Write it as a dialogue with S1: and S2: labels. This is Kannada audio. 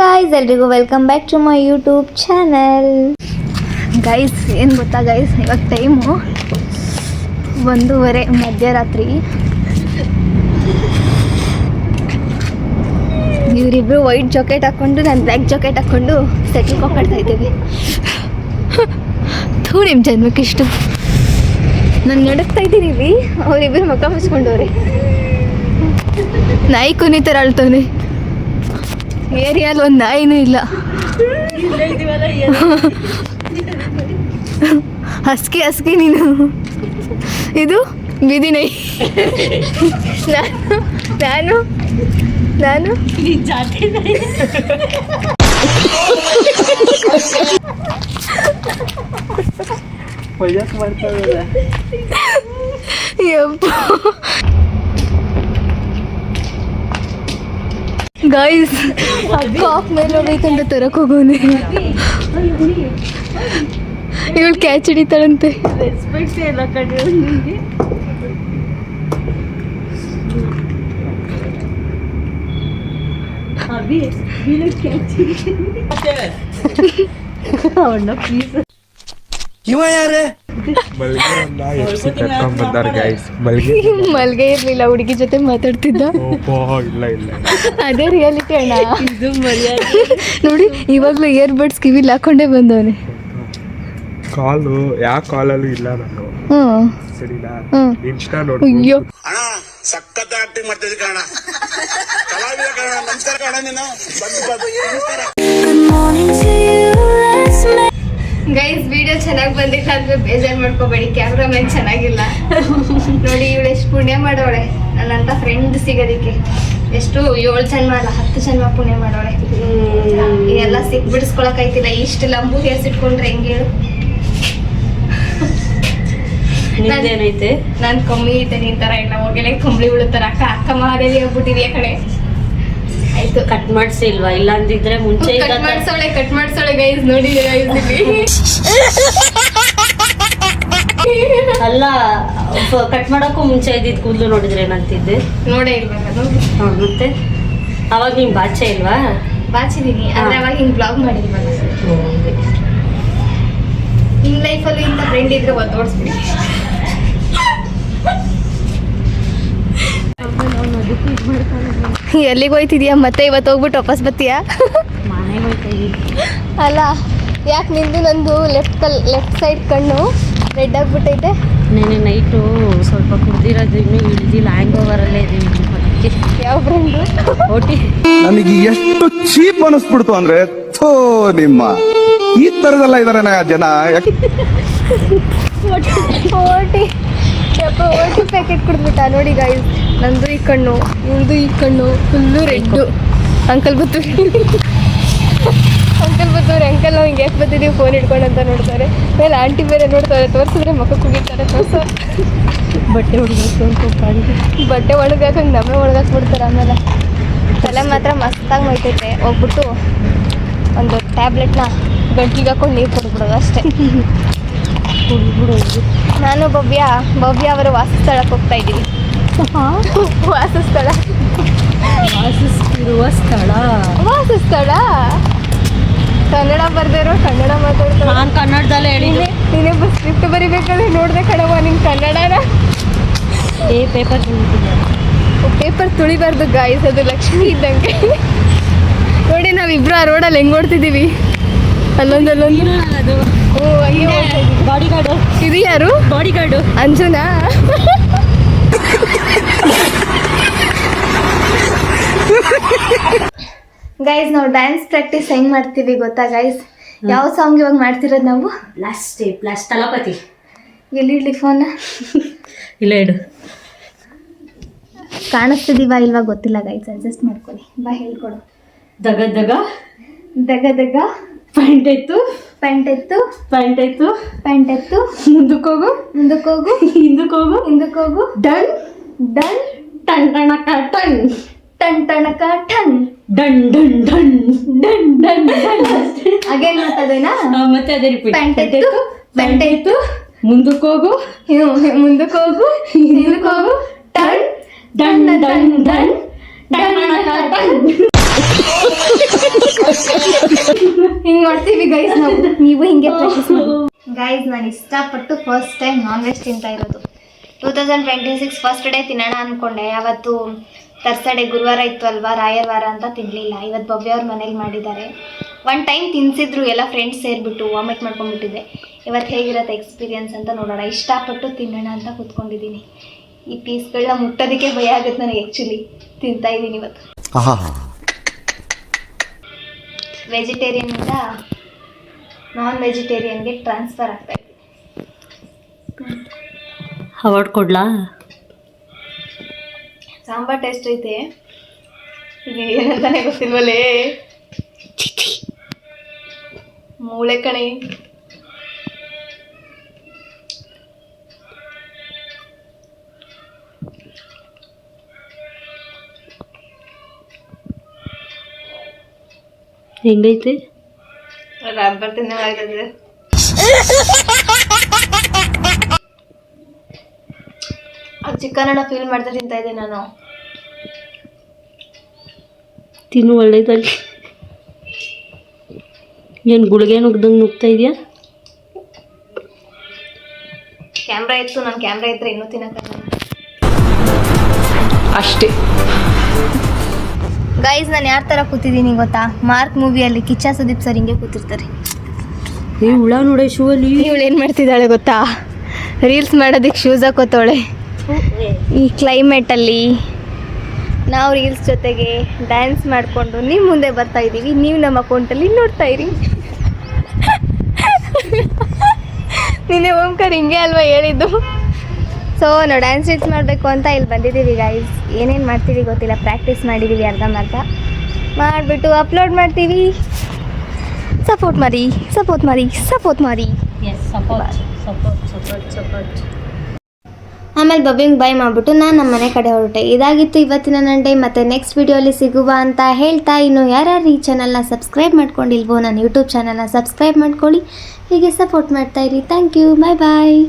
S1: ಗಾಯ್ಸ್ ಎಲ್ರಿಗೂ welcome back to my YouTube channel guys ಏನು ಗೊತ್ತಾ ಗೈಸ್ ಇವಾಗ ಟೈಮು ಒಂದೂವರೆ, ಮಧ್ಯರಾತ್ರಿ. ಇವರಿಬ್ರು ವೈಟ್ ಜಾಕೆಟ್ ಹಾಕ್ಕೊಂಡು ನಾನು ಬ್ಲ್ಯಾಕ್ ಜಾಕೆಟ್ ಹಾಕ್ಕೊಂಡು ಸೆಟ್ಲ್ ಹೋಗ್ತಾ ಇದ್ದೀವಿ. ಥೂ ನಿಮ್ಮ ಜನ್ಮಕ್ಕಿಷ್ಟು ನಾನು ನಡಕ್ತಾ ಇದ್ದೀನಿ ಅವರಿಬ್ಬರು ಮುಖ ಮುಚ್ಕೊಂಡವ್ರಿ. ನಾಯಿ ಕುನಿತರ ಅಳ್ತವನೆ. ಏರಿಯಲ್ಲಿ ಒಂದು ನಾಯಿನೂ ಇಲ್ಲ. ಹಸ್ಕಿ ಹಸ್ಕಿ ನೀನು. ಇದು ಬಿದಿ ನಾಯಿ ನಾನು ನಾನು. ನಾನು ಯಪ್ಪ ಗೈಸ್ ಅಕ್ಕ ಆಫ್ ಮೇಲೆ ಹೋಗೈತಂತ ತರಕ್ ಹೋಗೋನೆ ಇವಳು ಕ್ಯಾಚ್ ಹಿಡಿತಾಳಂತೆ
S2: ರೆಸ್ಪೆಕ್ಟ್ ಎಲ್ಲ ಕಡೆ ನಿಮಗೆ ಅಭಿ ಬೀಳಕ್ಕೆ ಅವಣ್ಣ ಪ್ಲೀಸ್
S3: ಇವ ಯಾರೇ
S4: ಮಲ್ಗೆ
S1: ಇರ್ಲಿಲ್ಲ ಹುಡುಗಿ ಜೊತೆ ಮಾತಾಡ್ತಿದ್ದ.
S4: ಓಪೋ ಇಲ್ಲ ಇಲ್ಲ
S1: ಅದೇ ರಿಯಾಲಿಟಿ ಅಣ್ಣ.
S2: ಇದು ಮರ್ಯಾದೆ.
S1: ನೋಡಿ ಇವಾಗ್ಲೂ ಇಯರ್ ಬಡ್ಸ್ ಕಿವಿಲ್ ಹಾಕೊಂಡೇ ಬಂದವನೆ.
S4: ಕಾಲು ಯಾವ ಕಾಲಲ್ಲೂ ಇಲ್ಲ ನಾನು
S1: ಹ್ಮ್
S4: ಸರಿನಾ. ಇನ್ಸ್ಟಾ
S1: ಅಯ್ಯೋ.
S3: ಅಣ್ಣ ಸಖತ್ ಆಕ್ಟಿಂಗ್ ಮಾಡ್ತಿದ್ದೆ ಕಣ ಕಲಾವಿದ ಕಣ ನಮಸ್ಕಾರ ಕಣ ನೀನು ಬಂದು ಬಂದು ನಮಸ್ಕಾರ
S1: ಗೈಸ್ ವಿಡಿಯೋ ಚೆನ್ನಾಗಿ ಬಂದಿಲ್ಲ ಅಂದ್ರೆ ಬೇಜಾರು ಮಾಡ್ಕೋಬೇಡಿ. ಕ್ಯಾಮ್ರಾಮನ್ ಚೆನ್ನಾಗಿಲ್ಲ. ನೋಡಿ ಇವಳು ಎಷ್ಟು ಪುಣ್ಯ ಮಾಡೋಳೆ. ನನ್ನಂತ ಫ್ರೆಂಡ್ ಸಿಗೋದಿಕ್ಕೆ. ಎಷ್ಟು ಏಳು ಜನ್ಮ ಅಲ್ಲ ಹತ್ತು ಜನ್ಮ ಪುಣ್ಯ ಮಾಡೋಳೆ. ಎಲ್ಲ ಸಿಕ್ ಬಿಡಿಸ್ಕೊಳಕ್ ಆಯ್ತಿಲ್ಲ ಇಷ್ಟು ಲಂಬು ಹೇರ್ಸ್ ಇಟ್ಕೊಂಡ್ರೆ ಹೆಂಗೆ ಹೇಳು? ನಾನು ಕಮ್ಮಿ ಐತೆ ನಿನ್ ತರ ಇಲ್ಲ. ಹೋಗಿಲ್ಲ ಕಂಬಳಿ ಉಳುತ್ತಾರ ಅಕ್ಕ ಅಕ್ಕ ಮಹಾದೇವಿ ಆಗ್ಬಿಟ್ಟಿದ್ಯಾ ಕಡೆ ಆಯ್ತು
S2: ಕಟ್ ಮಾಡ್ಸಿ ಇಲ್ವಾ ಇಲ್ಲ ಅಂದಿದ್ರೆ ಮುಂಚೆ
S1: ಕಟ್ ಮಾಡ್ಸೋಳೆ ಕಟ್ ಮಾಡ್ಸೋಳೆ ಗೈಸ್ ನೋಡಿ
S2: ಅಲ್ಲ ಕಟ್ ಮಾಡಕ್ಕೂ ಮುಂಚೆ ಇದ್ದಿದ್ ಕೂದಲು ನೋಡಿದ್ರೆ ಏನಂತಿದ್ದೆ?
S1: ನೋಡೇ
S2: ಹಾ, ಮತ್ತೆ? ಅವಾಗ ನಿಮ್ ಬಾಚೆ ಇಲ್ವಾ?
S1: ಬಾಚಿದೀನಿ
S2: ಅಂದ್ರೆ
S1: ಅವಾಗ ಹಿಂಗೆ ಬ್ಲಾಗ್ ಮಾಡಿಲ್ವಲ್ಲ ಇನ್ ಲೈಫಲ್ಲೂ ಇಂಥ ಫ್ರೆಂಡ್ ಇದ್ರೆ ಒದ್ದೋಡಿಸ್ಬಿಡಿ ಎಲ್ಲಿಗೆ ಹೋಯ್ತಿದ್ಯಾ? ಮತ್ತೆ ಇವತ್ತು ಹೋಗ್ಬಿಟ್ಟು ವಾಪಸ್ ಬರ್ತೀಯಾ? ಅಲ್ಲ ಯಾಕೆ ನಿಂದು ನಂದು ಲೆಫ್ಟ್ ಕಲ್ ಲೆಫ್ಟ್ ಸೈಡ್ ಕಣ್ಣು ರೆಡ್ ಆಗ್ಬಿಟ್ಟೈತೆ?
S2: ನೆನೆ ನೈಟು ಸ್ವಲ್ಪ ಕುಡ್ದಿರೋದು ಇನ್ನೂ ಇಳ್ದಿಲ್ಲ ಹ್ಯಾಂಗ್ ಓವರಲ್ಲೇ ಇದೀವಿ
S1: ಯಾವ ಫ್ರೆಂಡು
S2: ಓಟಿ.
S5: ನನಗೆ ಎಷ್ಟು ಚೀಪ್ ಅನಿಸ್ಬಿಡ್ತು ಅಂದ್ರೆ ಥೋ ನಿಮ್ಮ. ಈ ತರದೆಲ್ಲ ಇದಾರೆ ಜನ.
S1: ಓಟಿ ಓಟಿ ಪ್ಯಾಕೆಟ್ ಕುಡಿದ್ಬಿಟ್ಟ ನೋಡಿ ಗಾಯ್ಸ್ ನಂದು ಈ ಕಣ್ಣು ಇವ್ರದ್ದು ಈ ಕಣ್ಣು ಫುಲ್ಲು ರೆಡ್ಡು. ಅಂಕಲ್ ಬತ್ತೂರಿ ಅಂಕಲ್ ಬತ್ತೂರಿ ಅಂಕಲ್ ನಾವು ಹಿಂಗೆ ಯಾಕೆ ಬರ್ತಿದ್ದೀವಿ ಫೋನ್ ಹಿಡ್ಕೊಂಡು ಅಂತ ನೋಡ್ತಾರೆ. ಮೇಲೆ ಆಂಟಿ ಬೇರೆ ನೋಡ್ತಾರೆ ತೋರಿಸಿದ್ರೆ ಮಕ್ಕ ಕುಗಿತಾರೆ ತೋರ್ಸ.
S2: ಬಟ್ಟೆ ಅಂತ
S1: ಬಟ್ಟೆ ಒಣಗಾಕಂಗೆ ನಮ್ಮೆ ಒಣಗಾಕ್ಬಿಡ್ತಾರೆ ಆಮೇಲೆ. ತಲೆ ಮಾತ್ರ ಮಸ್ತಾಗಿ ಮೈತೈತೆ. ಹೋಗ್ಬಿಟ್ಟು ಒಂದು ಟ್ಯಾಬ್ಲೆಟ್ನ ಗಂಟ್ಲಿಗೆ ಹಾಕೊಂಡು ನೀರು ಕೊಡ್ಬಿಡೋದು ಅಷ್ಟೇ. ನಾನು ಭವ್ಯ ಭವ್ಯ ಅವರ ವಾಸಸ್ಥಳಕ್ಕೆ ಹೋಗ್ತಾ ಇದ್ದೀವಿ. ವಾಸಸ್ಥಳ.
S2: ವಾಸಿಸ್ತಿರುವ ಸ್ಥಳ.
S1: ವಾಸಸ್ಥಳ? ಕನ್ನಡ ಬರ್ದಿರೋ ಕನ್ನಡ ಮಾತಾಡ್ತಾರೆ
S2: ನಾನು ಕನ್ನಡದಲ್ಲೇ ಹೇಳಿ
S1: ನೀನೇ ಬಸ್ ಸ್ಕ್ರಿಪ್ಟ್ ಬರಿಬೇಕಾದ್ರೆ ನೋಡಿದೆ ಕಣವ ನಿನ್ ಕನ್ನಡನ.
S2: ಏ ಪೇಪರ್
S1: ಪೇಪರ್ ತುಳಿಬಾರ್ದು ಗಾಯ್ಸ್ ಅದು ಲಕ್ಷ್ಮಿ ಇದ್ದಂಗೆ. ನೋಡಿ ನಾವಿಬ್ರು ಆ ರೋಡಲ್ಲಿ ಹೆಂಗ್ ಓಡ್ತಿದ್ದೀವಿ? ಅಲ್ಲೊಂದು ಅಲ್ಲೊಂದು
S2: ಅದು
S1: ಓ.
S2: ಬಾಡಿ ಗಾರ್ಡು
S1: ಇದು ಯಾರು?
S2: Body guard
S1: Anjana? ಗೈಸ್ ನಾವು ಡ್ಯಾನ್ಸ್ ಪ್ರಾಕ್ಟೀಸ್ ಹೆಂಗ್ ಮಾಡ್ತೀವಿ ಗೊತ್ತಾ ಗೈಸ್ ಯಾವ ಸಾಂಗ್ ಇವಾಗ ಮಾಡ್ತಿರೋದು ನಾವು?
S2: Last last Thalapathy.
S1: ಎಲ್ಲಿಡ್ಲಿ ಫೋನ್
S2: ಇಲ್ಲ ಇಡು.
S1: ಕಾಣಿಸ್ತಿದೀವಾ ಇಲ್ವಾ ಗೊತ್ತಿಲ್ಲ ಗೈಸ್ ಅಡ್ಜಸ್ಟ್ ಮಾಡ್ಕೊಳ್ಳಿ. ಬಾ ಹೇಳ್ಕೊಡು.
S2: ದಗ ದಗ.
S1: ದಗ ದಗ.
S2: ಪ್ಯಾಂಟ್ ಎತ್ತು
S1: ಪ್ಯಾಂಟ್ ಎತ್ತು
S2: ಪ್ಯಾಂಟ್ ಎತ್ತು
S1: ಪ್ಯಾಂಟ್ ಎತ್ತು
S2: ಮುಂದಕ್ಕೆ ಹೋಗು.
S1: ಮುಂದಕ್ಕೆ ಹೋಗು.
S2: ಹಿಂದಕ್ಕೆ ಹೋಗು.
S1: ಹಿಂದಕ್ಕೆ ಹೋಗು.
S2: ಡನ್.
S1: ಡನ್.
S2: ಟನ್ ಟನ್ ಟನ್.
S1: ಟನ್ ಟಣಕ ಟನ್
S2: ಡನ್ ಡನ್ ಡನ್ ಡನ್ ಡನ್ ಡನ್
S1: ಅಗೇನ್
S2: ಆ, ಮತ್ತೆ ಅದೇ ರಿಪೀಟ್
S1: ಪ್ಯಾಂಟ್ ಎತ್ತು ಪ್ಯಾಂಟ್ ಎತ್ತು
S2: ಮುಂದಕ್ಕೆ ಹೋಗು.
S1: ಮುಂದಕ್ಕೆ ಹೋಗು. ಹಿಂದಕ್ಕೆ ಹೋಗು. ಟನ್
S2: ಡನ್ ಡನ್ ಡನ್
S1: ಹಿಂಗ್ ಮಾಡ್ತೀವಿ ಗೈಸ್ ನಾವು. ನೀವು ಹಿಂಗೆ ಪ್ರಾಕ್ಟೀಸ್ ಗೈಸ್ ನಾನು ಇಷ್ಟಪಟ್ಟು ಫಸ್ಟ್ ಟೈಮ್ ನಾನ್ ವೆಜ್ ತಿಂತಾ ಇರೋದು. Two thousand twenty six first day ತಿನ್ನೋಣ ಅನ್ಕೊಂಡೆ. ಅವತ್ತು ತರ್ಸಡೆ ಗುರುವಾರ ಇತ್ತು ಅಲ್ವಾ? ರಾಯರ್ ವಾರ ಅಂತ ತಿನ್ನಲಿಲ್ಲ ಇವತ್ತು ಬೊಬ್ಬೆ ಅವ್ರ ಮನೇಲಿ ಮಾಡಿದ್ದಾರೆ. ಒನ್ ಟೈಮ್ ತಿನ್ಸಿದ್ರು ಎಲ್ಲ ಫ್ರೆಂಡ್ಸ್ ಸೇರಿಬಿಟ್ಟು ವಾಮಿಟ್ ಮಾಡ್ಕೊಂಡ್ಬಿಟ್ಟಿದ್ದೆ ಇವತ್ತು ಹೇಗಿರತ್ತೆ ಎಕ್ಸ್ಪೀರಿಯನ್ಸ್ ಅಂತ ನೋಡೋಣ. ಇಷ್ಟಪಟ್ಟು ತಿನ್ನೋಣ ಅಂತ ಕೂತ್ಕೊಂಡಿದ್ದೀನಿ. ಈ ಪೀಸ್ಗಳನ್ನ ಮುಟ್ಟೋದಕ್ಕೆ ಭಯ ಆಗುತ್ತೆ ನನಗೆ ಆ್ಯಕ್ಚುಲಿ ತಿಂತಾ ಇದ್ದೀನಿ ಇವತ್ತು. ವೆಜಿಟೇರಿಯನ್ನಿಂದ ನಾನ್ ವೆಜಿಟೇರಿಯನ್ಗೆ ಟ್ರಾನ್ಸ್ಫರ್ ಆಗ್ತಾ ಇದೆ.
S2: ಅವಾರ್ಡ್ ಕೊಡ್ಲಾ?
S1: ಸಾಂಬಾರ್ ಟೇಸ್ಟ್ ಐತೆ ಇದು ಏನಂತಾನೆ ಗೊತ್ತಿಲ್ವಲ್ಲೇ ಮೂಳೆ ಕಣೆ
S2: ಹೆಂಗೈತೆ
S1: ರಬ್ಬರ್ ತಿನ್ನೋದಾಗ್ತದೆ ಅದು ಫೀಲ್ ಮಾಡ್ತಾ ತಿಂತಾ ಇದ್ದೆ ನಾನು.
S2: ತಿನ್ನು ಒಳ್ಳೇದಲ್ಲಿ ಏನು ಗುಳಿಗೆ ನುಗ್ದಂಗೆ ನುಗ್ತಾ ಇದೆಯಾ?
S1: ಕ್ಯಾಮ್ರಾ ಇತ್ತು ನಾನು ಕ್ಯಾಮ್ರಾ ಇದ್ರೆ ಇನ್ನೂ ತಿನ್ನಕ್ಕಾಗಲ್ಲ
S2: ಅಷ್ಟೇ.
S1: ಗೈಸ್ ನಾನು ಯಾರ ಥರ ಕೂತಿದ್ದೀನಿ ಗೊತ್ತಾ? ಮಾರ್ಕ್ ಮೂವಿಯಲ್ಲಿ ಕಿಚ್ಚ ಸುದೀಪ್ ಸರ್ ಹಿಂಗೆ ಕೂತಿರ್ತಾರೆ.
S2: ಈ ಹುಳ ನೋಡೆ ಶೂ ಅಲ್ಲಿ.
S1: ಇವಳು ಏನು ಮಾಡ್ತಿದ್ದಾಳೆ ಗೊತ್ತಾ? ರೀಲ್ಸ್ ಮಾಡೋದಕ್ಕೆ ಶೂಸ್ ಹಾಕೋತಾಳೆ ಈ ಕ್ಲೈಮೇಟಲ್ಲಿ ನಾವು ರೀಲ್ಸ್ ಜೊತೆಗೆ ಡ್ಯಾನ್ಸ್ ಮಾಡಿಕೊಂಡು ನಿಮ್ಮ ಮುಂದೆ ಬರ್ತಾ ಇದ್ದೀವಿ. ನೀವು ನಮ್ಮ ಅಕೌಂಟಲ್ಲಿ ನೋಡ್ತಾ ಇರಿ. ನಿನ್ನೆ ಓಂಕರ್ ಹಿಂಗೆ ಅಲ್ವಾ ಹೇಳಿದ್ದು? ಸೊ ನಾವು ಡ್ಯಾನ್ಸ್ ರೀಲ್ಸ್ ಮಾಡಬೇಕು ಅಂತ ಇಲ್ಲಿ ಬಂದಿದ್ದೀವಿ ಗೈಸ್ ಏನೇನು ಮಾಡ್ತೀವಿ ಗೊತ್ತಿಲ್ಲ. ಪ್ರಾಕ್ಟೀಸ್ ಮಾಡಿದ್ದೀವಿ ಅರ್ಧಂಬರ್ಧ ಮಾಡಿಬಿಟ್ಟು ಅಪ್ಲೋಡ್ ಮಾಡ್ತೀವಿ. ಸಪೋರ್ಟ್ ಮಾಡಿ ಸಪೋರ್ಟ್ ಮಾಡಿ ಸಪೋರ್ಟ್ ಮಾಡಿ.
S2: ಸಪೋರ್ಟ್ ಸಪೋರ್ಟ್ ಸಪೋರ್ಟ್ ಸಪೋರ್ಟ್
S1: ಆಮೇಲೆ ಬಬ್ಬಿಂಗ್ ಬೈ ಮಾಡಿಬಿಟ್ಟು ನಾನು ನಮ್ಮ ಮನೆ ಕಡೆ ಹೊರಟೆ. ಇದಾಗಿತ್ತು ಇವತ್ತಿನ ನನ್ನ ಡೇ ಮತ್ತು ನೆಕ್ಸ್ಟ್ ವೀಡಿಯೋಲಿ ಸಿಗುವ ಅಂತ ಹೇಳ್ತಾ ಇನ್ನು ಯಾರ್ಯಾರು ಈ ಚಾನಲ್ನ ಸಬ್ಸ್ಕ್ರೈಬ್ ಮಾಡ್ಕೊಂಡಿಲ್ವೋ, ನನ್ನ ಯೂಟ್ಯೂಬ್ ಚಾನಲ್ನ ಸಬ್ಸ್ಕ್ರೈಬ್ ಮಾಡ್ಕೊಳ್ಳಿ. ಹೀಗೆ ಸಪೋರ್ಟ್ ಮಾಡ್ತಾ ಇರಿ. Thank you bye bye